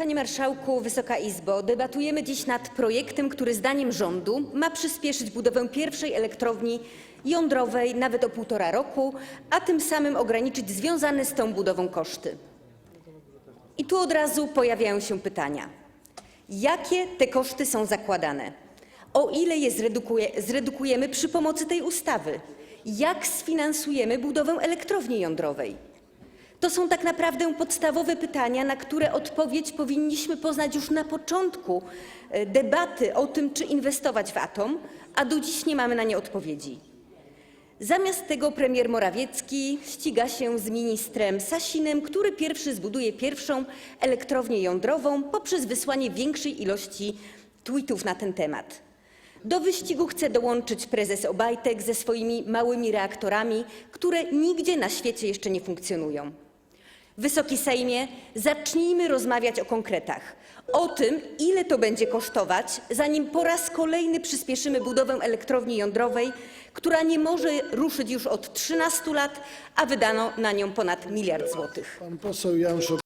Panie Marszałku, Wysoka Izbo, debatujemy dziś nad projektem, który zdaniem rządu ma przyspieszyć budowę pierwszej elektrowni jądrowej nawet o półtora roku, a tym samym ograniczyć związane z tą budową koszty. I tu od razu pojawiają się pytania. Jakie te koszty są zakładane? O ile je zredukuje, zredukujemy przy pomocy tej ustawy? Jak sfinansujemy budowę elektrowni jądrowej? To są tak naprawdę podstawowe pytania, na które odpowiedź powinniśmy poznać już na początku e, debaty o tym, czy inwestować w atom, a do dziś nie mamy na nie odpowiedzi. Zamiast tego premier Morawiecki ściga się z ministrem Sasinem, który pierwszy zbuduje pierwszą elektrownię jądrową poprzez wysłanie większej ilości tweetów na ten temat. Do wyścigu chce dołączyć prezes Obajtek ze swoimi małymi reaktorami, które nigdzie na świecie jeszcze nie funkcjonują. Wysoki Sejmie, zacznijmy rozmawiać o konkretach. O tym, ile to będzie kosztować, zanim po raz kolejny przyspieszymy budowę elektrowni jądrowej, która nie może ruszyć już od 13 lat, a wydano na nią ponad miliard złotych.